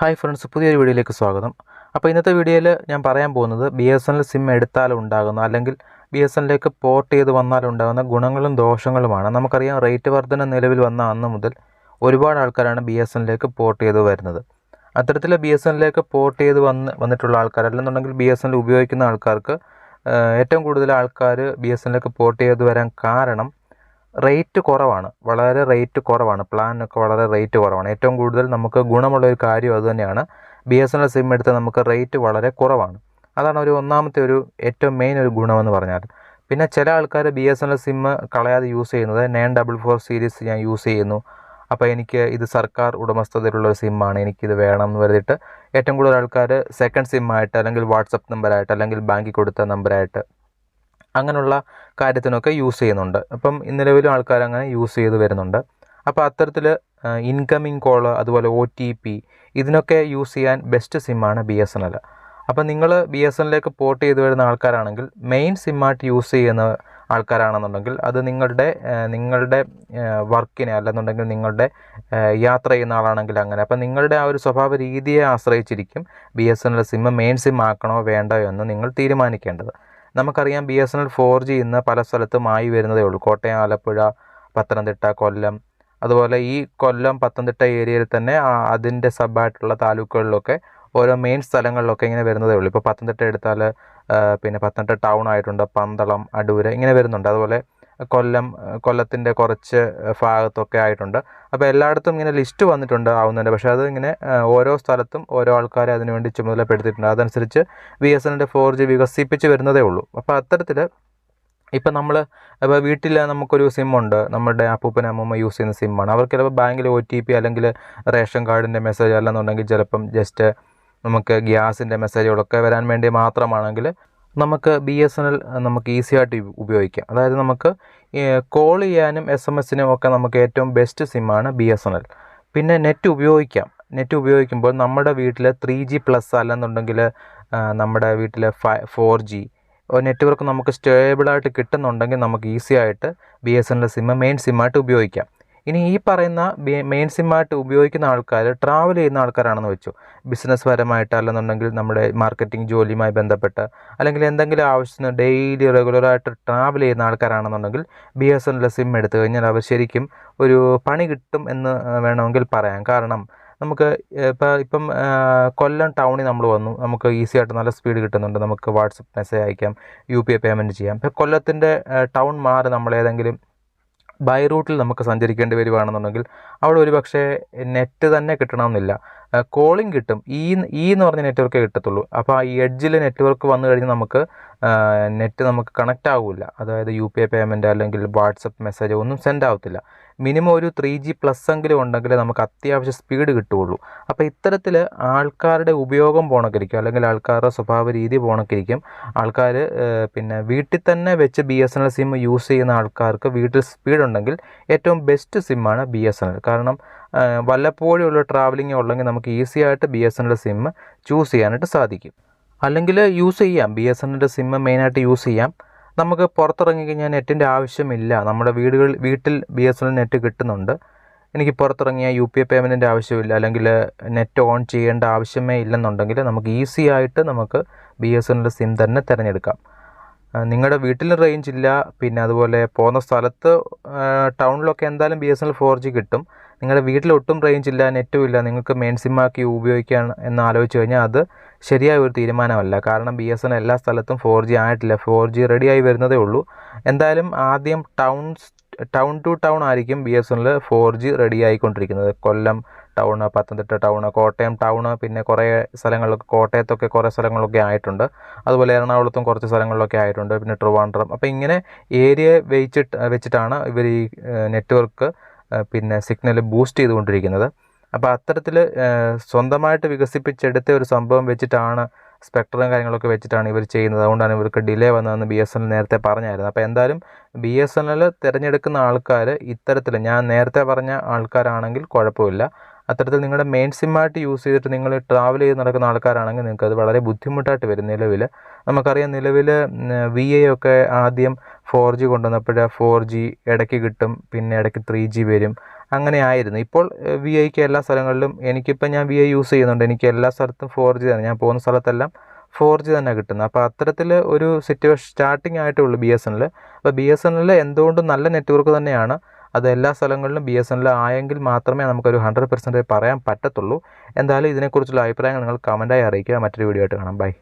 Hi friends പുതിയൊരു വീഡിയോയിലേക്ക് സ്വാഗതം. അപ്പോൾ ഇന്നത്തെ വീഡിയോയിൽ ഞാൻ പറയാൻ പോകുന്നത് B S N L SIM എടുത്താലുണ്ടാകുന്ന അല്ലെങ്കിൽ ബി എസ് എൻ എല്ലിലേക്ക് പോർട്ട് ചെയ്ത് വന്നാലുണ്ടാകുന്ന ഗുണങ്ങളും ദോഷങ്ങളുമാണ്. നമുക്കറിയാം റേറ്റ് വർധന നിലവിൽ വന്ന അന്ന് മുതൽ ഒരുപാട് ആൾക്കാരാണ് ബി എസ് എൻ എല്ലിലേക്ക് പോർട്ട് ചെയ്ത് വരുന്നത്. അത്തരത്തിൽ ബി എസ് എൻ എല്ലിലേക്ക് പോർട്ട് ചെയ്ത് വന്ന് വന്നിട്ടുള്ള ആൾക്കാർ അല്ലെന്നുണ്ടെങ്കിൽ ബി എസ് എൻ ഉപയോഗിക്കുന്ന ആൾക്കാർക്ക് ഏറ്റവും കൂടുതൽ ആൾക്കാർ ബി എസ് എൻ എല്ലിലേക്ക് പോർട്ട് ചെയ്ത് വരാൻ കാരണം റേറ്റ് കുറവാണ്. വളരെ റേറ്റ് കുറവാണ്. പ്ലാനൊക്കെ വളരെ റേറ്റ് കുറവാണ്. ഏറ്റവും കൂടുതൽ നമുക്ക് ഗുണമുള്ള ഒരു കാര്യം അതുതന്നെയാണ് B S N L SIM എടുത്ത് നമുക്ക് റേറ്റ് വളരെ കുറവാണ്. അതാണ് ഒരു ഒന്നാമത്തെ ഒരു ഏറ്റവും മെയിൻ ഒരു ഗുണമെന്ന് പറഞ്ഞാൽ. പിന്നെ ചില ആൾക്കാർ B S N L SIM കളയാതെ യൂസ് ചെയ്യുന്നത് നയൻ ഡബിൾ ഫോർ സീരീസ് ഞാൻ യൂസ് ചെയ്യുന്നു. അപ്പോൾ എനിക്ക് ഇത് സർക്കാർ ഉടമസ്ഥതയിലുള്ള ഒരു സിമ്മാണ് എനിക്കിത് വേണം എന്ന് പറഞ്ഞിട്ട് ഏറ്റവും കൂടുതൽ ആൾക്കാർ സെക്കൻഡ് സിമ്മായിട്ട് അല്ലെങ്കിൽ വാട്സപ്പ് നമ്പറായിട്ട് അല്ലെങ്കിൽ ബാങ്കിൽ കൊടുത്ത നമ്പറായിട്ട് അങ്ങനെയുള്ള കാര്യത്തിനൊക്കെ യൂസ് ചെയ്യുന്നുണ്ട്. അപ്പം നിലവിലും ആൾക്കാർ അങ്ങനെ യൂസ് ചെയ്ത് വരുന്നുണ്ട്. അപ്പോൾ അത്തരത്തിൽ ഇൻകമിങ് കോൾ അതുപോലെ ഒ ടി പി ഇതിനൊക്കെ യൂസ് ചെയ്യാൻ ബെസ്റ്റ് സിമ്മാണ് ബി എസ് എൻ എൽ അപ്പം നിങ്ങൾ ബി എസ് എൻ എല്ലിലേക്ക് പോർട്ട് ചെയ്ത് വരുന്ന ആൾക്കാരാണെങ്കിൽ മെയിൻ സിമ്മായിട്ട് യൂസ് ചെയ്യുന്ന ആൾക്കാരാണെന്നുണ്ടെങ്കിൽ അത് നിങ്ങളുടെ നിങ്ങളുടെ വർക്കിനെ അല്ലെന്നുണ്ടെങ്കിൽ നിങ്ങളുടെ യാത്ര ചെയ്യുന്ന ആളാണെങ്കിൽ അങ്ങനെ. അപ്പം നിങ്ങളുടെ ആ ഒരു സ്വഭാവ രീതിയെ ആശ്രയിച്ചിരിക്കും B S N L SIM main SIM ആക്കണോ വേണ്ടയോ എന്ന് നിങ്ങൾ തീരുമാനിക്കേണ്ടത്. നമുക്കറിയാം B S N L four G ഇന്ന് പല സ്ഥലത്തും ആയി വരുന്നതേ ഉള്ളൂ. കോട്ടയം ആലപ്പുഴ പത്തനംതിട്ട കൊല്ലം. അതുപോലെ ഈ കൊല്ലം പത്തനംതിട്ട ഏരിയയിൽ തന്നെ അതിന്റെ സബായിട്ടുള്ള താലൂക്കുകളിലൊക്കെ ഓരോ മെയിൻ സ്ഥലങ്ങളിലൊക്കെ ഇങ്ങനെ വരുന്നതേ ഉള്ളൂ. ഇപ്പോൾ പത്തനംതിട്ട എടുത്താൽ പിന്നെ പത്തനംതിട്ട ടൗൺ ആയിട്ടുണ്ട്. പന്തളം അടൂര് ഇങ്ങനെ വരുന്നുണ്ട്. അതുപോലെ കൊല്ലം കൊല്ലത്തിന്റെ കുറച്ച് ഭാഗത്തൊക്കെ ആയിട്ടുണ്ട്. അപ്പോൾ എല്ലായിടത്തും ഇങ്ങനെ ലിസ്റ്റ് വന്നിട്ടുണ്ട് ആവുന്നുണ്ട്. പക്ഷേ അത് ഇങ്ങനെ ഓരോ സ്ഥലത്തും ഓരോ ആൾക്കാരെ അതിനുവേണ്ടി ചുമതലപ്പെടുത്തിയിട്ടുണ്ട്. അതനുസരിച്ച് ബി എസ് എന്നിന്റെ ഫോർ ജി വികസിപ്പിച്ച് വരുന്നതേ ഉള്ളൂ. അപ്പോൾ അത്തരത്തിൽ ഇപ്പം നമ്മൾ ഇപ്പോൾ വീട്ടിൽ നമുക്കൊരു സിമ്മുണ്ട് നമ്മുടെ അപ്പൂപ്പൻ അമ്മൂമ്മ യൂസ് ചെയ്യുന്ന സിമ്മാണ് അവർക്ക് ചിലപ്പോൾ ബാങ്കിൽ ഒ ടി പി അല്ലെങ്കിൽ റേഷൻ കാർഡിന്റെ മെസ്സേജ് അല്ലെന്നുണ്ടെങ്കിൽ ചിലപ്പം ജസ്റ്റ് നമുക്ക് ഗ്യാസിന്റെ മെസ്സേജുകളൊക്കെ വരാൻ വേണ്ടി മാത്രമാണെങ്കിൽ നമുക്ക് ബി എസ് എൻ എൽ നമുക്ക് ഈസി ആയിട്ട് ഉപയോഗിക്കാം. അതായത് നമുക്ക് കോൾ ചെയ്യാനും എസ് എം എസിനും ഒക്കെ നമുക്ക് ഏറ്റവും ബെസ്റ്റ് സിമ്മാണ് ബി എസ് എൻ എൽ പിന്നെ നെറ്റ് ഉപയോഗിക്കാം. നെറ്റ് ഉപയോഗിക്കുമ്പോൾ നമ്മുടെ വീട്ടിൽ ത്രീ ജി പ്ലസ് അല്ലെന്നുണ്ടെങ്കിൽ നമ്മുടെ വീട്ടിൽ ഫൈ ഫോർ ജി നെറ്റ്വർക്ക് നമുക്ക് സ്റ്റേബിളായിട്ട് കിട്ടുന്നുണ്ടെങ്കിൽ നമുക്ക് ഈസി ആയിട്ട് B S N L SIM main സിമ്മായിട്ട് ഉപയോഗിക്കാം. ഇനി ഈ പറയുന്ന മെയിൻ സിമ്മായിട്ട് ഉപയോഗിക്കുന്ന ആൾക്കാർ ട്രാവൽ ചെയ്യുന്ന ആൾക്കാരാണെന്ന് വെച്ചു. ബിസിനസ് പരമായിട്ട് അല്ലെന്നുണ്ടെങ്കിൽ നമ്മുടെ മാർക്കറ്റിംഗ് ജോലിയുമായി ബന്ധപ്പെട്ട് അല്ലെങ്കിൽ എന്തെങ്കിലും ആവശ്യത്തിന് ഡെയിലി റെഗുലറായിട്ട് ട്രാവൽ ചെയ്യുന്ന ആൾക്കാരാണെന്നുണ്ടെങ്കിൽ B S N L SIM എടുത്തു കഴിഞ്ഞാൽ അവർ ശരിക്കും ഒരു പണി കിട്ടും എന്ന് വേണമെങ്കിൽ പറയാം. കാരണം നമുക്ക് ഇപ്പോൾ ഇപ്പം കൊല്ലം ടൗണിൽ നമ്മൾ വന്നു. നമുക്ക് ഈസി ആയിട്ട് നല്ല സ്പീഡ് കിട്ടുന്നുണ്ട്. നമുക്ക് വാട്സപ്പ് മെസ്സേജ് അയക്കാം. യു പി ഐ പേയ്മെന്റ് ചെയ്യാം. ഇപ്പോൾ കൊല്ലത്തിന്റെ ടൗൺ മാറി നമ്മൾ ഏതെങ്കിലും ബൈ റൂട്ടിൽ നമുക്ക് സഞ്ചരിക്കേണ്ടി വരികയാണെന്നുണ്ടെങ്കിൽ അവിടെ ഒരു പക്ഷേ നെറ്റ് തന്നെ കിട്ടണമെന്നില്ല. കോളിംഗ് കിട്ടും. ഈ ഈ എന്ന് പറഞ്ഞ നെറ്റ്വർക്കേ കിട്ടത്തുള്ളൂ. അപ്പോൾ ഈ എഡ്ജിൽ നെറ്റ്വർക്ക് വന്നു കഴിഞ്ഞാൽ നമുക്ക് നെറ്റ് നമുക്ക് കണക്റ്റ് ആവില്ല അതായത് യു പി ഐ പേയ്മെന്റ് അല്ലെങ്കിൽ വാട്സപ്പ് മെസ്സേജ് ഒന്നും സെൻഡ് ആവത്തില്ല. മിനിമം ഒരു ത്രീ ജി പ്ലസ് എങ്കിലും ഉണ്ടെങ്കിൽ നമുക്ക് അത്യാവശ്യം സ്പീഡ് കിട്ടുകയുള്ളൂ. അപ്പോൾ ഇത്തരത്തിൽ ആൾക്കാരുടെ ഉപയോഗം പോണക്കിരിക്കും. അല്ലെങ്കിൽ ആൾക്കാരുടെ സ്വഭാവ രീതി പോണക്കിരിക്കും. ആൾക്കാർ പിന്നെ വീട്ടിൽ തന്നെ വെച്ച് B S N L SIM use ചെയ്യുന്ന ആൾക്കാർക്ക് വീട്ടിൽ സ്പീഡ് ഉണ്ടെങ്കിൽ ഏറ്റവും ബെസ്റ്റ് സിമ്മാണ് ബി എസ് എൻ എൽ കാരണം വല്ലപ്പോഴും ഉള്ള ട്രാവലിംഗ് ഉള്ളെങ്കിൽ നമുക്ക് ഈസി ആയിട്ട് B S N L SIM choose ചെയ്യാനായിട്ട് സാധിക്കും. അല്ലെങ്കിൽ യൂസ് ചെയ്യാം. ബി എസ് എന്നിന്റെ സിമ്മ് മെയിനായിട്ട് യൂസ് ചെയ്യാം. നമുക്ക് പുറത്തിറങ്ങി കഴിഞ്ഞാൽ നെറ്റിന്റെ ആവശ്യമില്ല. നമ്മുടെ വീടുകളിൽ വീട്ടിൽ ബി എസ് എൻ നെറ്റ് കിട്ടുന്നുണ്ട്. എനിക്ക് പുറത്തിറങ്ങിയാൽ യു പി ഐ പേയ്മെന്റിന്റെ ആവശ്യമില്ല. അല്ലെങ്കിൽ നെറ്റ് ഓൺ ചെയ്യേണ്ട ആവശ്യമേ ഇല്ലെന്നുണ്ടെങ്കിൽ നമുക്ക് ഈസി ആയിട്ട് നമുക്ക് B S N L SIM തന്നെ തിരഞ്ഞെടുക്കാം. നിങ്ങളുടെ വീട്ടിൽ റേഞ്ച് ഇല്ല. പിന്നെ അതുപോലെ പോകുന്ന സ്ഥലത്ത് ടൗണിലൊക്കെ എന്തായാലും B S N L four G കിട്ടും. നിങ്ങളുടെ വീട്ടിൽ ഒട്ടും റേഞ്ച് ഇല്ല നെറ്റും ഇല്ല നിങ്ങൾക്ക് മെയിൻ സിമ്മാക്കി ഉപയോഗിക്കാൻ എന്ന് ആലോചിച്ച് കഴിഞ്ഞാൽ അത് ശരിയായ ഒരു തീരുമാനമല്ല. കാരണം ബി എസ് എൻ എല്ലാ സ്ഥലത്തും ഫോർ ജി ആയിട്ടില്ല. ഫോർ ജി റെഡിയായി വരുന്നതേ ഉള്ളൂ. എന്തായാലും ആദ്യം ടൗൺ ടൗൺ ടു ടൗൺ ആയിരിക്കും ബി എസ് എനിൽ four G ready ആയിക്കൊണ്ടിരിക്കുന്നത്. Kollam town Pathanamthitta town Kottayam town പിന്നെ കുറേ സ്ഥലങ്ങളിലൊക്കെ കോട്ടയത്തൊക്കെ കുറേ സ്ഥലങ്ങളൊക്കെ ആയിട്ടുണ്ട്. അതുപോലെ എറണാകുളത്തും കുറച്ച് സ്ഥലങ്ങളിലൊക്കെ ആയിട്ടുണ്ട്. പിന്നെ ട്രിവാൻഡ്രം. അപ്പോൾ ഇങ്ങനെ ഏരിയ വെച്ചിട്ട് വെച്ചിട്ടാണ് ഇവർ ഈ നെറ്റ്വർക്ക് പിന്നെ സിഗ്നൽ ബൂസ്റ്റ് ചെയ്തുകൊണ്ടിരിക്കുന്നത്. അപ്പോൾ അത്തരത്തിൽ സ്വന്തമായിട്ട് വികസിപ്പിച്ചെടുത്ത ഒരു സംഭവം വെച്ചിട്ടാണ് സ്പെക്ട്രം കാര്യങ്ങളൊക്കെ വെച്ചിട്ടാണ് ഇവർ ചെയ്യുന്നത്. അതുകൊണ്ടാണ് ഇവർക്ക് ഡിലേ വന്നതെന്ന് ബി എസ് എൻ നേരത്തെ പറഞ്ഞായിരുന്നു. അപ്പോൾ എന്തായാലും ബി എസ് എൻ എൽ തിരഞ്ഞെടുക്കുന്ന ആൾക്കാർ ഇത്തരത്തിൽ ഞാൻ നേരത്തെ പറഞ്ഞ ആൾക്കാരാണെങ്കിൽ കുഴപ്പമില്ല. അത്തരത്തിൽ നിങ്ങളുടെ മെയിൻ സിമ്മായിട്ട് യൂസ് ചെയ്തിട്ട് നിങ്ങൾ ട്രാവൽ ചെയ്ത് നടക്കുന്ന ആൾക്കാരാണെങ്കിൽ നിങ്ങൾക്ക് അത് വളരെ ബുദ്ധിമുട്ടായിട്ട് വരും നിലവിൽ നമുക്കറിയാം നിലവിൽ വി ഐ ഒക്കെ ആദ്യം ഫോർ ജി കൊണ്ടുവന്നപ്പോൾ ഫോർ ജി ഇടയ്ക്ക് കിട്ടും പിന്നെ ഇടയ്ക്ക് ത്രീ ജി വരും. അങ്ങനെ ആയിരുന്നു. ഇപ്പോൾ വി ഐക്ക് എല്ലാ സ്ഥലങ്ങളിലും എനിക്കിപ്പോൾ ഞാൻ വി ഐ യൂസ് ചെയ്യുന്നുണ്ട്. എനിക്ക് എല്ലാ സ്ഥലത്തും ഫോർ ജി തന്നെ. ഞാൻ പോകുന്ന സ്ഥലത്തെല്ലാം ഫോർ ജി തന്നെ കിട്ടുന്നത്. അപ്പോൾ അത്തരത്തിൽ ഒരു സിറ്റുവേഷൻ സ്റ്റാർട്ടിംഗ് ആയിട്ടേ ഉള്ളൂ ബി എസ് എൻ അപ്പോൾ ബി എസ് എൻ എന്തുകൊണ്ടും നല്ല നെറ്റ്വർക്ക് തന്നെയാണ്. അത് എല്ലാ സ്ഥലങ്ങളിലും ബി എസ് എൻ എൽ ആയെങ്കിൽ മാത്രമേ നമുക്കൊരു ഹൺഡ്രഡ് പെർസെന്റേജ് പറയാൻ പറ്റത്തുള്ളൂ. എന്തായാലും ഇതിനെക്കുറിച്ചുള്ള അഭിപ്രായങ്ങൾ നിങ്ങൾ കമന്റായി അറിയിക്കുക. മറ്റൊരു വീഡിയോ ആയിട്ട് കാണാം. ബൈ